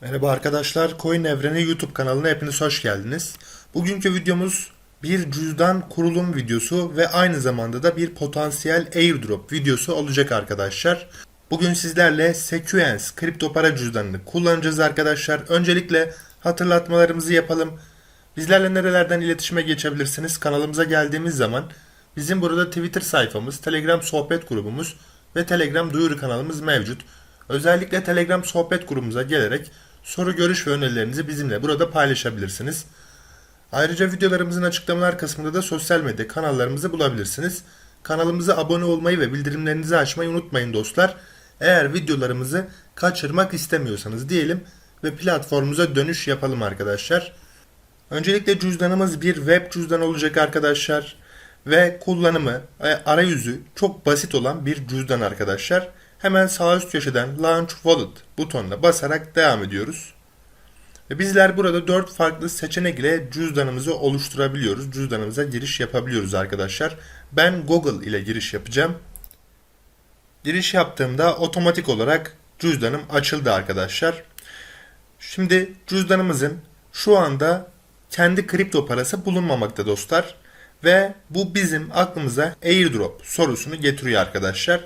Merhaba arkadaşlar, Coin Evreni YouTube kanalına hepiniz hoş geldiniz. Bugünkü videomuz bir cüzdan kurulum videosu ve aynı zamanda da bir potansiyel airdrop videosu olacak arkadaşlar. Bugün sizlerle Sequence kripto para cüzdanını kullanacağız arkadaşlar. Öncelikle hatırlatmalarımızı yapalım. Bizlerle nerelerden iletişime geçebilirsiniz? Kanalımıza geldiğimiz zaman bizim burada Twitter sayfamız, Telegram sohbet grubumuz ve Telegram duyuru kanalımız mevcut. Özellikle Telegram sohbet grubumuza gelerek soru, görüş ve önerilerinizi bizimle burada paylaşabilirsiniz. Ayrıca videolarımızın açıklamalar kısmında da sosyal medya kanallarımızı bulabilirsiniz. Kanalımıza abone olmayı ve bildirimlerinizi açmayı unutmayın dostlar. Eğer videolarımızı kaçırmak istemiyorsanız diyelim ve platformumuza dönüş yapalım arkadaşlar. Öncelikle cüzdanımız bir web cüzdan olacak arkadaşlar. Ve kullanımı, e, arayüzü çok basit olan bir cüzdan arkadaşlar. Hemen sağ üst köşeden Launch Wallet butonuna basarak devam ediyoruz. Ve bizler burada 4 farklı seçenek ile cüzdanımızı oluşturabiliyoruz. Cüzdanımıza giriş yapabiliyoruz arkadaşlar. Ben Google ile giriş yapacağım. Giriş yaptığımda otomatik olarak cüzdanım açıldı arkadaşlar. Şimdi cüzdanımızın şu anda kendi kripto parası bulunmamakta dostlar. Ve bu bizim aklımıza airdrop sorusunu getiriyor arkadaşlar.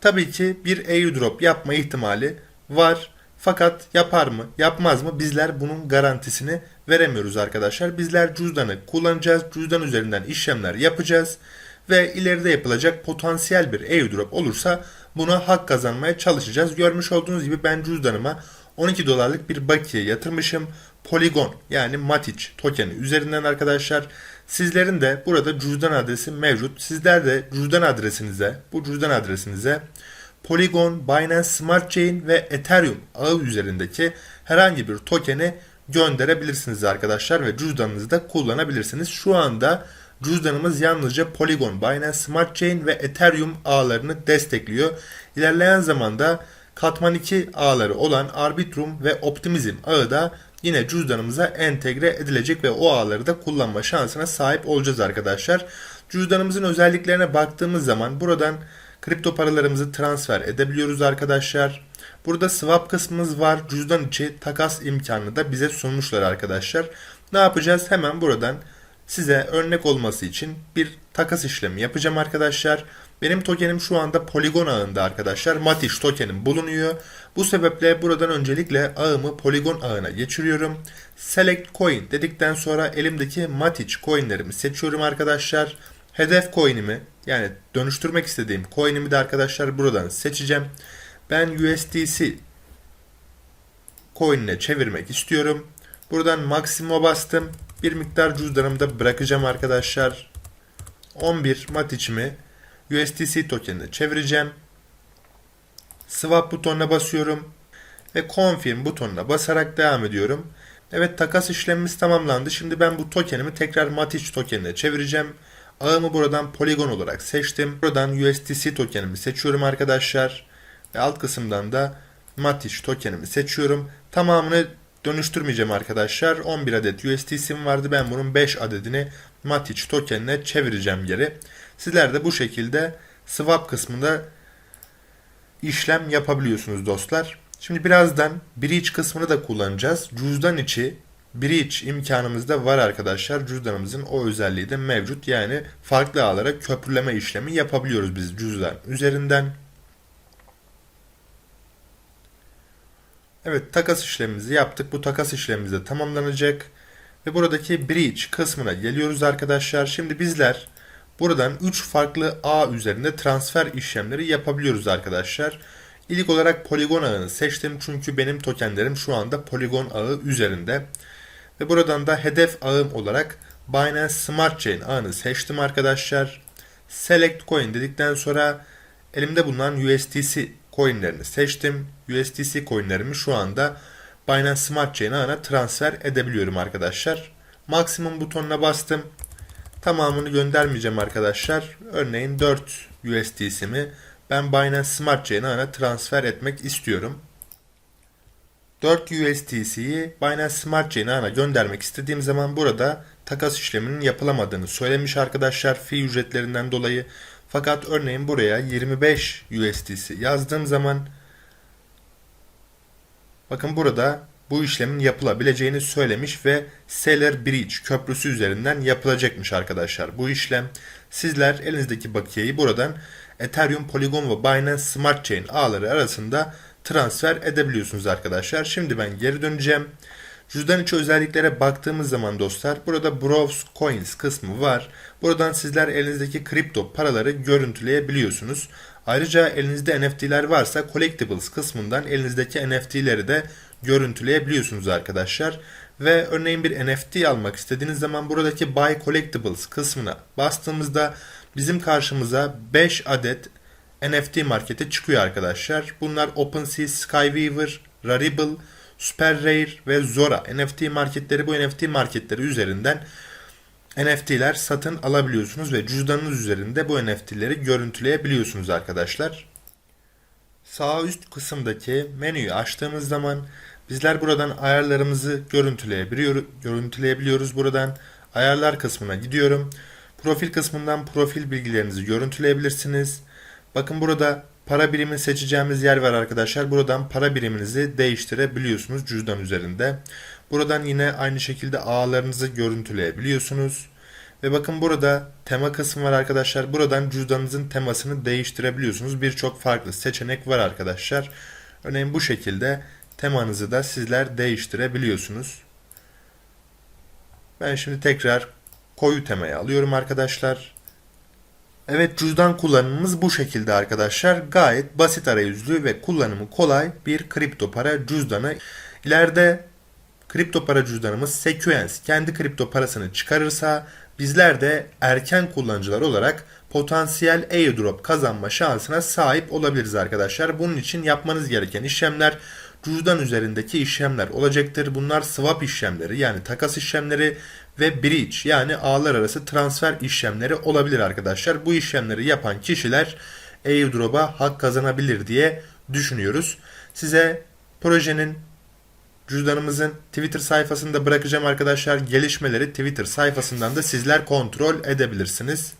Tabii ki bir airdrop yapma ihtimali var. Fakat yapar mı, yapmaz mı bizler bunun garantisini veremiyoruz arkadaşlar. Bizler cüzdanı kullanacağız. Cüzdan üzerinden işlemler yapacağız. Ve ileride yapılacak potansiyel bir airdrop olursa buna hak kazanmaya çalışacağız. Görmüş olduğunuz gibi ben cüzdanıma 12 dolarlık bir bakiye yatırmışım. Polygon yani Matic tokeni üzerinden arkadaşlar. Sizlerin de burada cüzdan adresi mevcut. Sizler de cüzdan adresinize, bu cüzdan adresinize Polygon, Binance Smart Chain ve Ethereum ağı üzerindeki herhangi bir tokeni gönderebilirsiniz arkadaşlar ve cüzdanınızda kullanabilirsiniz. Şu anda cüzdanımız yalnızca Polygon, Binance Smart Chain ve Ethereum ağlarını destekliyor. İlerleyen zamanda Katman 2 ağları olan Arbitrum ve Optimism ağı da yine cüzdanımıza entegre edilecek ve o ağları da kullanma şansına sahip olacağız arkadaşlar. Cüzdanımızın özelliklerine baktığımız zaman buradan kripto paralarımızı transfer edebiliyoruz arkadaşlar. Burada swap kısmımız var. Cüzdan içi takas imkanını da bize sunmuşlar arkadaşlar. Ne yapacağız? Hemen buradan size örnek olması için bir takas işlemi yapacağım arkadaşlar. Benim tokenim şu anda Polygon ağında arkadaşlar. Matiş tokenim bulunuyor. Bu sebeple buradan öncelikle ağımı Polygon ağına geçiriyorum. Select Coin dedikten sonra elimdeki Matic coinlerimi seçiyorum arkadaşlar. Hedef coin'imi yani dönüştürmek istediğim coin'imi de arkadaşlar buradan seçeceğim. Ben USDC coin'ine çevirmek istiyorum. Buradan Maximo bastım. Bir miktar cüzdanımda bırakacağım arkadaşlar. 11 Matic'imi USDC tokenine çevireceğim. Swap butonuna basıyorum. Ve Confirm butonuna basarak devam ediyorum. Evet takas işlemimiz tamamlandı. Şimdi ben bu tokenimi tekrar Matic tokenine çevireceğim. Ağımı buradan Polygon olarak seçtim. Buradan USDC tokenimi seçiyorum arkadaşlar. Ve alt kısımdan da Matic tokenimi seçiyorum. Tamamını dönüştürmeyeceğim arkadaşlar. 11 adet USDC'm vardı. Ben bunun 5 adedini Matic tokenine çevireceğim geri. Sizler de bu şekilde swap kısmında işlem yapabiliyorsunuz dostlar. Şimdi birazdan bridge kısmını da kullanacağız. Cüzdan içi bridge imkanımız da var arkadaşlar. Cüzdanımızın o özelliği de mevcut. Yani farklı ağlara köprüleme işlemi yapabiliyoruz biz cüzdan üzerinden. Evet takas işlemimizi yaptık. Bu takas işlemimiz de tamamlanacak. Ve buradaki bridge kısmına geliyoruz arkadaşlar. Şimdi bizler buradan 3 farklı ağ üzerinde transfer işlemleri yapabiliyoruz arkadaşlar. İlk olarak Polygon ağını seçtim çünkü benim tokenlerim şu anda Polygon ağı üzerinde. Ve buradan da hedef ağım olarak Binance Smart Chain ağını seçtim arkadaşlar. Select Coin dedikten sonra elimde bulunan USDC coinlerini seçtim. USDC coinlerimi şu anda Binance Smart Chain ağına transfer edebiliyorum arkadaşlar. Maksimum butonuna bastım. Tamamını göndermeyeceğim arkadaşlar. Örneğin 4 USDC'mi ben Binance Smart Chain ağına transfer etmek istiyorum. 4 USDC'yi Binance Smart Chain ağına göndermek istediğim zaman burada takas işleminin yapılamadığını söylemiş arkadaşlar fee ücretlerinden dolayı. Fakat örneğin buraya 25 USDC yazdığım zaman bakın burada bu işlemin yapılabileceğini söylemiş ve Seller Bridge köprüsü üzerinden yapılacakmış arkadaşlar. Bu işlem sizler elinizdeki bakiyeyi buradan Ethereum, Polygon ve Binance Smart Chain ağları arasında transfer edebiliyorsunuz arkadaşlar. Şimdi ben geri döneceğim. Cüzdan içi özelliklere baktığımız zaman dostlar burada Browse Coins kısmı var. Buradan sizler elinizdeki kripto paraları görüntüleyebiliyorsunuz. Ayrıca elinizde NFT'ler varsa Collectibles kısmından elinizdeki NFT'leri de görüntüleyebiliyorsunuz arkadaşlar. Ve örneğin bir NFT almak istediğiniz zaman buradaki Buy Collectibles kısmına bastığımızda bizim karşımıza 5 adet NFT marketi çıkıyor arkadaşlar. Bunlar OpenSea, Skyweaver, Rarible, Super Rare ve Zora NFT marketleri bu NFT marketleri üzerinden NFT'ler satın alabiliyorsunuz ve cüzdanınız üzerinde bu NFT'leri görüntüleyebiliyorsunuz arkadaşlar. Sağ üst kısımdaki menüyü açtığımız zaman bizler buradan ayarlarımızı görüntüleyebiliyoruz. Buradan ayarlar kısmına gidiyorum. Profil kısmından profil bilgilerinizi görüntüleyebilirsiniz. Bakın burada para birimi seçeceğimiz yer var arkadaşlar. Buradan para biriminizi değiştirebiliyorsunuz cüzdan üzerinde. Buradan yine aynı şekilde ağlarınızı görüntüleyebiliyorsunuz. Ve bakın burada tema kısmı var arkadaşlar. Buradan cüzdanınızın temasını değiştirebiliyorsunuz. Birçok farklı seçenek var arkadaşlar. Örneğin bu şekilde temanızı da sizler değiştirebiliyorsunuz. Ben şimdi tekrar koyu temayı alıyorum arkadaşlar. Evet cüzdan kullanımımız bu şekilde arkadaşlar. Gayet basit arayüzlü ve kullanımı kolay bir kripto para cüzdanı. İleride kripto para cüzdanımız Sequence kendi kripto parasını çıkarırsa bizler de erken kullanıcılar olarak potansiyel airdrop kazanma şansına sahip olabiliriz arkadaşlar. Bunun için yapmanız gereken işlemler cüzdan üzerindeki işlemler olacaktır. Bunlar swap işlemleri yani takas işlemleri ve bridge yani ağlar arası transfer işlemleri olabilir arkadaşlar. Bu işlemleri yapan kişiler airdrop'a hak kazanabilir diye düşünüyoruz. Size projenin cüzdanımızın Twitter sayfasında bırakacağım arkadaşlar. Gelişmeleri Twitter sayfasından da sizler kontrol edebilirsiniz.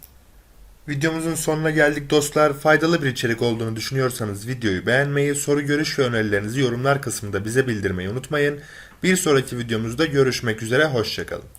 Videomuzun sonuna geldik dostlar. Faydalı bir içerik olduğunu düşünüyorsanız videoyu beğenmeyi, soru görüş ve önerilerinizi yorumlar kısmında bize bildirmeyi unutmayın. Bir sonraki videomuzda görüşmek üzere, hoşçakalın.